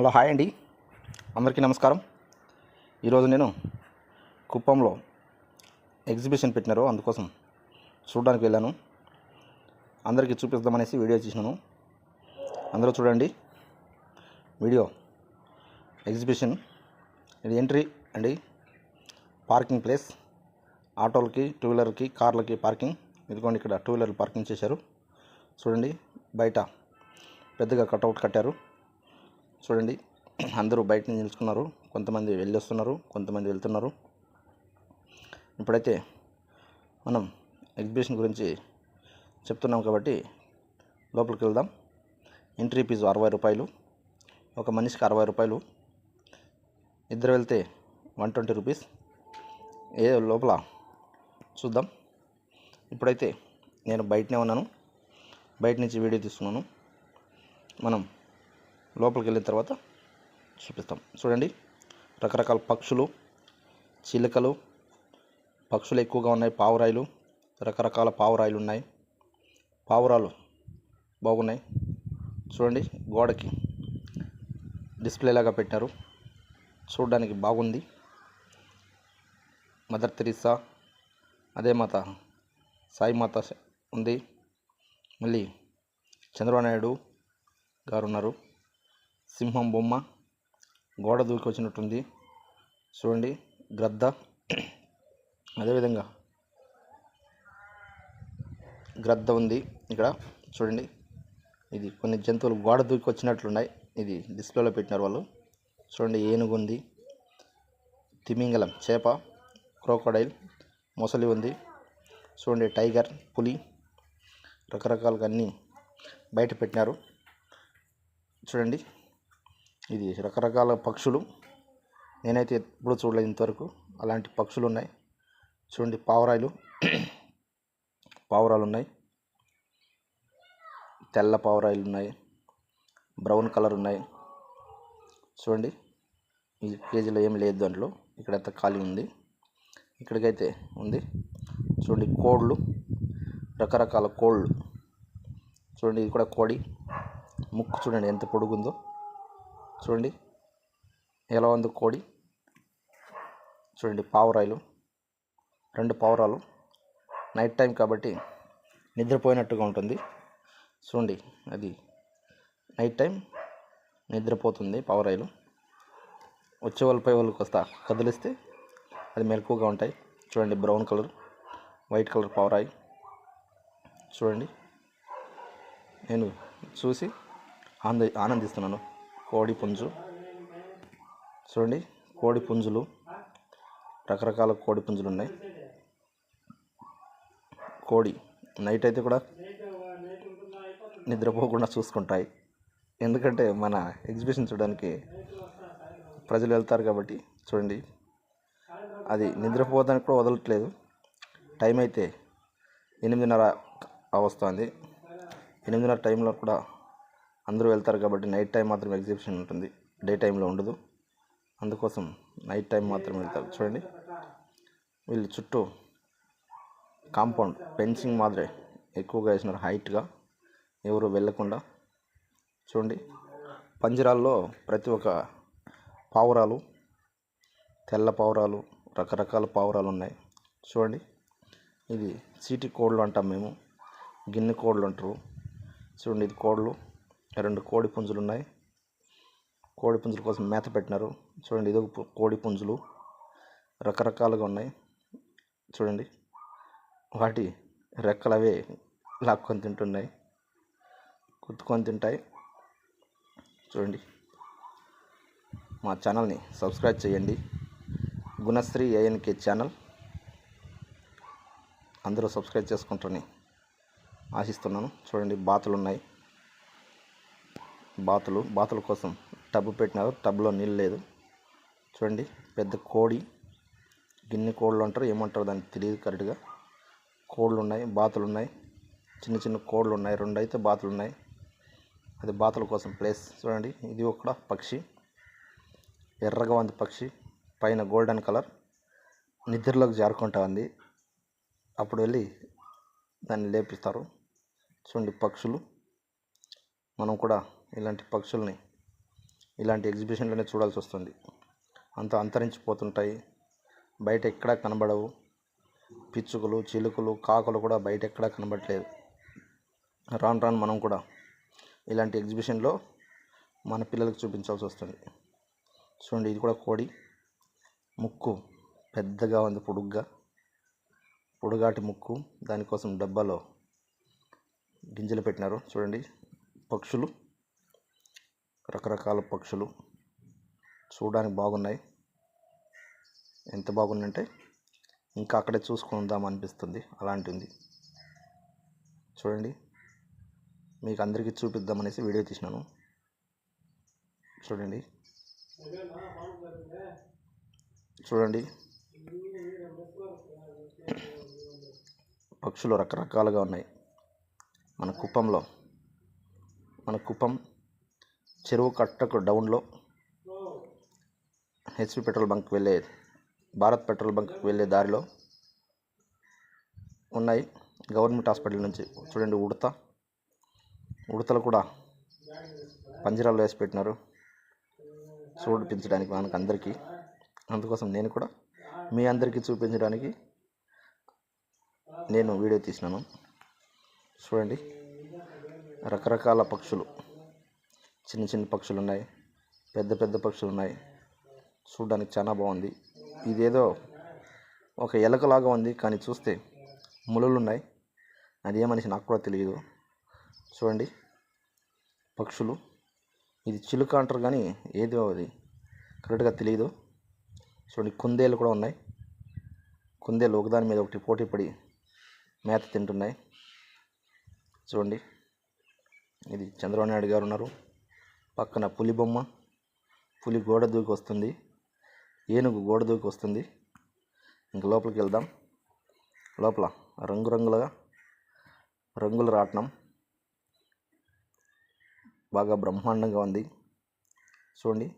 Hello hi అండి. అందరికీ నమస్కారం. ఈరోజు నేను కుప్పంలో ఎగ్జిబిషన్ పెట్టినారు. అందుకోసం చూడడానికి వెళ్ళాను. అందరికీ చూపిద్దామనేసి వీడియో తీసినాను. అందరూ చూడండి. వీడియో ఎగ్జిబిషన్ ఇది ఎంట్రీ అండి. Parking place. ఆటోలకి టూ వీలర్కి కార్లకి పార్కింగ్. ఇదిగోండి ఇక్కడ టూ వీలర్లు పార్కింగ్ చేశారు. చూడండి బయట పెద్దగా కట్అవుట్ కట్టారు. చూడండి అందరూ బయట నిలుచుకున్నారు. కొంతమంది వెళ్ళొస్తున్నారు కొంతమంది వెళ్తున్నారు. ఇప్పుడైతే మనం ఎగ్జిబిషన్ గురించి చెప్తున్నాం కాబట్టి లోపలికి వెళ్దాం. ఎంట్రీ ఫీజు అరవై రూపాయలు. ఒక మనిషికి అరవై రూపాయలు. ఇద్దరు వెళ్తే వన్ ట్వంటీ రూపీస్. ఏ లోపల చూద్దాం. ఇప్పుడైతే నేను బయటనే ఉన్నాను. బయట నుంచి వీడియో తీస్తున్నాను. మనం లోపలికి వెళ్ళిన తర్వాత చూపిస్తాం. చూడండి రకరకాల పక్షులు చిలుకలు పక్షులు ఎక్కువగా ఉన్నాయి పావురాయిలు రకరకాల పావురాయిలు ఉన్నాయి. పావురాలు బాగున్నాయి. చూడండి గోడకి డిస్ప్లే లాగా పెట్టారు. చూడడానికి బాగుంది. మదర్ తెరీసా అదే మాత సాయి మాత ఉంది. మళ్ళీ చంద్రబాబు నాయుడు గారు ఉన్నారు. సింహం బొమ్మ గోడ దూకి వచ్చినట్టుంది. చూడండి గ్రద్ద. అదేవిధంగా గ్రద్ద ఉంది ఇక్కడ. చూడండి ఇది కొన్ని జంతువులు గోడ దూకి వచ్చినట్లున్నాయి. ఇది డిస్ప్లేలో పెట్టినారు వాళ్ళు. చూడండి ఏనుగు ఉంది. తిమింగలం చేప క్రోకోడైల్ మొసలి ఉంది. చూడండి టైగర్ పులి రకరకాలుగా అన్నీ బయట పెట్టినారు. చూడండి ఇది రకరకాల పక్షులు. నేనైతే ఎప్పుడు చూడలేదు ఇంతవరకు. అలాంటి పక్షులు ఉన్నాయి. చూడండి పావురాయిలు. పావురాలు ఉన్నాయి. తెల్ల పావురాయిలు ఉన్నాయి. బ్రౌన్ కలర్ ఉన్నాయి. చూడండి ఈ కేజీలో ఏం లేదు దాంట్లో. ఇక్కడంతా ఖాళీ ఉంది. ఇక్కడికైతే ఉంది. చూడండి కోళ్ళు. రకరకాల కోళ్ళు. చూడండి ఇది కూడా కోడి. ముక్కు చూడండి ఎంత పొడుగుందో. చూడండి. ఎలా ఉంది కోడి? చూడండి పావురాయిలు రెండు పావురాలు. నైట్ టైం కాబట్టి నిద్రపోయినట్టుగా ఉంటుంది. చూడండి అది నైట్ టైం నిద్రపోతుంది పావురాయిలు వచ్చే వాళ్ళపై వాళ్ళకి వస్తా కదిలిస్తే అది మెలకువగా ఉంటాయి. చూడండి బ్రౌన్ కలర్ వైట్ కలర్ పావురాయి చూడండి నేను చూసి ఆనంద ఆనందిస్తున్నాను. కోడి పుంజు. చూడండి కోడి పుంజులు. రకరకాల కోడి పుంజులు ఉన్నాయి కోడి నైట్ అయితే కూడా నిద్రపోకుండా చూసుకుంటాయి. ఎందుకంటే మన ఎగ్జిబిషన్ చూడడానికి ప్రజలు వెళ్తారు కాబట్టి చూడండి. అది నిద్రపోవడానికి కూడా వదలట్లేదు. టైం అయితే ఎనిమిదిన్నర వస్తుంది. ఎనిమిదిన్నర టైంలో కూడా అందరూ వెళ్తారు కాబట్టి నైట్ టైం మాత్రం ఎగ్జిబిషన్ ఉంటుంది. డే టైంలో ఉండదు. అందుకోసం నైట్ టైం మాత్రం వెళ్తారు. చూడండి. వీళ్ళు చుట్టూ కాంపౌండ్ ఫెన్సింగ్ మాదిరే ఎక్కువగా వేసినారు హైట్గా. ఎవరు వెళ్ళకుండా. చూడండి. పంజరాల్లో ప్రతి ఒక్క పావురాలు తెల్ల పావురాలు రకరకాల పావురాలు ఉన్నాయి. చూడండి. ఇది చీటి కోళ్ళు అంటాం మేము. గిన్నె కోళ్ళు అంటారు. చూడండి ఇది కోళ్ళు రెండు కోడి పుంజులు ఉన్నాయి కోడి పుంజుల కోసం మేత పెట్టినారు. చూడండి ఇది ఒక కోడి పుంజులు. రకరకాలుగా ఉన్నాయి. చూడండి వాటి రెక్కలు అవే లాక్కొని తింటున్నాయి. కుత్తుకొని తింటాయి. చూడండి మా ఛానల్ని సబ్స్క్రైబ్ చేయండి. Gunasri ANK channel. అందరూ సబ్స్క్రైబ్ చేసుకుంటారని ఆశిస్తున్నాను. చూడండి బాతులు ఉన్నాయి బాతులు బాతుల కోసం టబ్బు పెట్టినారు. టబ్లో నీళ్ళు లేదు. చూడండి పెద్ద కోడి. గిన్నె కోళ్ళు అంటారు ఏమంటారు దానికి తెలియదు కరెక్ట్గా. కోళ్ళు ఉన్నాయి బాతులు ఉన్నాయి చిన్న చిన్న కోళ్ళు ఉన్నాయి రెండు అయితే బాతులు ఉన్నాయి అది బాతుల కోసం ప్లేస్. చూడండి ఇది ఒక పక్షి. ఎర్రగా ఉంది పక్షి. పైన గోల్డెన్ కలర్. నిద్రలోకి జారుకుంటా ఉంది. అప్పుడు వెళ్ళి దాన్ని లేపిస్తారు. చూడండి పక్షులు. మనం కూడా ఇలాంటి పక్షుల్ని ఇలాంటి ఎగ్జిబిషన్లోనే చూడాల్సి వస్తుంది. అంత అంతరించిపోతుంటాయి. బయట ఎక్కడా కనబడవు. పిచ్చుకలు చిలుకలు కాకులు కూడా బయట ఎక్కడా కనబడలేదు. రాను రాను మనం కూడా ఇలాంటి ఎగ్జిబిషన్లో మన పిల్లలకు చూపించాల్సి వస్తుంది. చూడండి ఇది కూడా కోడి. ముక్కు పెద్దగా ఉంది పొడుగ్గా. పొడుగాటి ముక్కు. దానికోసం డబ్బాలో గింజలు పెట్టినారు. చూడండి పక్షులు. రకరకాల పక్షులు చూడడానికి బాగున్నాయి. ఎంత బాగుందంటే ఇంకా అక్కడే చూసుకుందాం అనిపిస్తుంది. అలాంటిది. చూడండి. మీకు అందరికీ చూపిద్దామనేసి వీడియో తీసినాను. చూడండి. చూడండి. పక్షులు రకరకాలుగా ఉన్నాయి. మన కుప్పంలో. మన కుప్పం చెరువు కట్టకు డౌన్లో హెచ్పి పెట్రోల్ బంక్ వెళ్ళే భారత్ పెట్రోల్ బంక్కి వెళ్ళే దారిలో ఉన్నాయి. గవర్నమెంట్ హాస్పిటల్ నుంచి చూడండి ఉడత. ఉడతలు కూడా పంజరాలు వేసి పెట్టినారు. చూపించడానికి మనకు అందరికీ. అందుకోసం నేను కూడా మీ అందరికీ చూపించడానికి నేను వీడియో తీసినాను. చూడండి రకరకాల పక్షులు. చిన్న చిన్న పక్షులు ఉన్నాయి పెద్ద పెద్ద పక్షులు ఉన్నాయి చూడడానికి చాలా బాగుంది. ఇదేదో ఒక ఎలకలాగా ఉంది. కానీ చూస్తే ములలు ఉన్నాయి అది ఏ మనిషి నాకు కూడా తెలియదు చూడండి. పక్షులు. ఇది చిలుక అంటారు కానీ ఏదో అది. కరెక్ట్గా తెలియదు చూడండి. కుందేలు కూడా ఉన్నాయి. కుందేలు ఒకదాని మీద ఒకటి పోటీ పడి మేత తింటున్నాయి. చూడండి. ఇది చంద్రబాబు నాయుడు గారు ఉన్నారు. పక్కన పులి బొమ్మ పులి గోడ దూకి వస్తుంది ఏనుగు గోడ దూకి వస్తుంది. ఇంక లోపలికి వెళ్దాం. లోపల రంగురంగులుగా రంగుల రాట్నం. బాగా బ్రహ్మాండంగా ఉంది. చూడండి.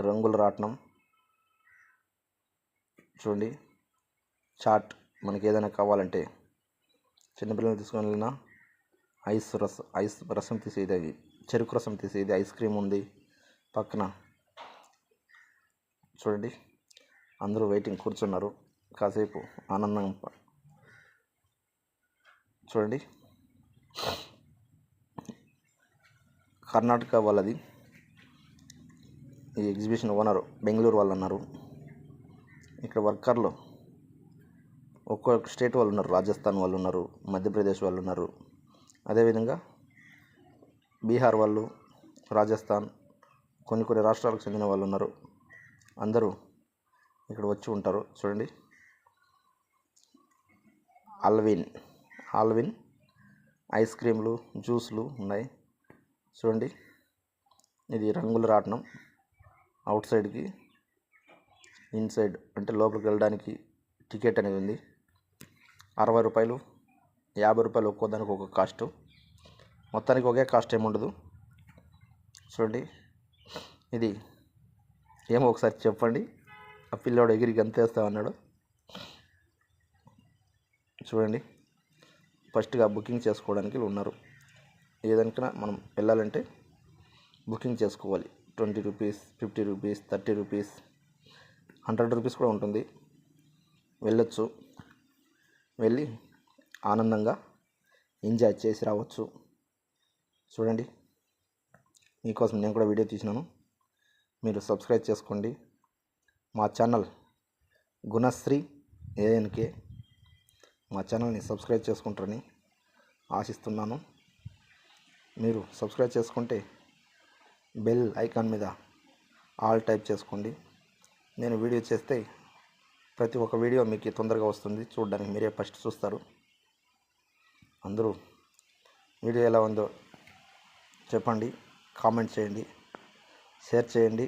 రంగుల రాట్నం. చూడండి. చాట్ మనకి ఏదైనా కావాలంటే చిన్నపిల్లలు తీసుకొని వెళ్ళినా ఐస్ రసం ఐస్ రసం తీసేది అవి. చెరుకు రసం తీసేది ఐస్ క్రీమ్ ఉంది పక్కన. చూడండి అందరూ వెయిటింగ్ కూర్చున్నారు. కాసేపు ఆనందం చూడండి. కర్ణాటక వాళ్ళది. ఈ ఎగ్జిబిషన్ ఓనర్ బెంగళూరు వాళ్ళు ఉన్నారు ఇక్కడ వర్కర్లు ఒక్కొక్క స్టేట్ వాళ్ళు ఉన్నారు. రాజస్థాన్ వాళ్ళు ఉన్నారు మధ్యప్రదేశ్ వాళ్ళు ఉన్నారు. అదేవిధంగా బీహార్ వాళ్ళు రాజస్థాన్ కొన్ని కొన్ని రాష్ట్రాలకు చెందిన వాళ్ళు ఉన్నారు. అందరూ ఇక్కడ వచ్చి ఉంటారు. చూడండి. అల్విన్ ఆల్విన్ ఐస్ క్రీమ్లు జ్యూస్లు ఉన్నాయి. చూడండి. ఇది రంగుల రాట్నం. అవుట్ సైడ్కి ఇన్సైడ్ అంటే లోపలికి వెళ్ళడానికి టికెట్ అనేది ఉంది. అరవై రూపాయలు యాభై రూపాయలు ఒక్కో దానికి ఒక్కొక్క కాస్ట్. మొత్తానికి ఒకే కాస్ట్ ఏమి ఉండదు చూడండి. ఇది ఏమో ఒకసారి చెప్పండి. ఆ పిల్లోడు ఎగిరి గంతేస్తా అన్నాడు చూడండి. ఫస్ట్గా బుకింగ్ చేసుకోవడానికి ఉన్నారు. ఏదనుకున్నా మనం వెళ్ళాలంటే బుకింగ్ చేసుకోవాలి. Twenty rupees fifty rupees thirty rupees hundred rupees కూడా ఉంటుంది. వెళ్ళొచ్చు. వెళ్ళి ఆనందంగా ఎంజాయ్ చేసి రావచ్చు. చూడండి. మీకోసం నేను కూడా వీడియో తీసినాను. మీరు సబ్స్క్రైబ్ చేసుకోండి. మా ఛానల్ గుణశ్రీ ఏఎన్కే. మా ఛానల్ని సబ్స్క్రైబ్ చేసుకుంటారని ఆశిస్తున్నాను. మీరు సబ్స్క్రైబ్ చేసుకుంటే బెల్ ఐకాన్ మీద ఆల్ టైప్ చేసుకోండి. నేను వీడియో చేస్తే ప్రతి ఒక్క వీడియో మీకు తొందరగా వస్తుంది. చూడడానికి మీరే ఫస్ట్ చూస్తారు. అందరూ వీడియో ఎలా ఉందో చెప్పండి కామెంట్ చేయండి షేర్ చేయండి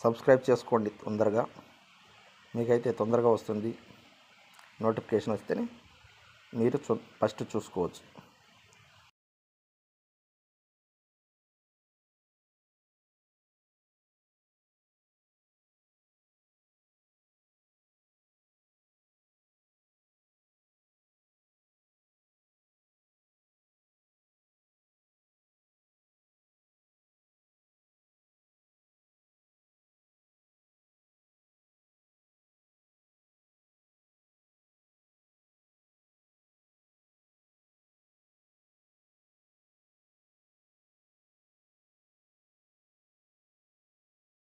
సబ్స్క్రైబ్ చేసుకోండి తొందరగా. మీకైతే తొందరగా వస్తుంది నోటిఫికేషన్ వస్తేనే మీరు చూ ఫస్ట్ చూసుకోవచ్చు.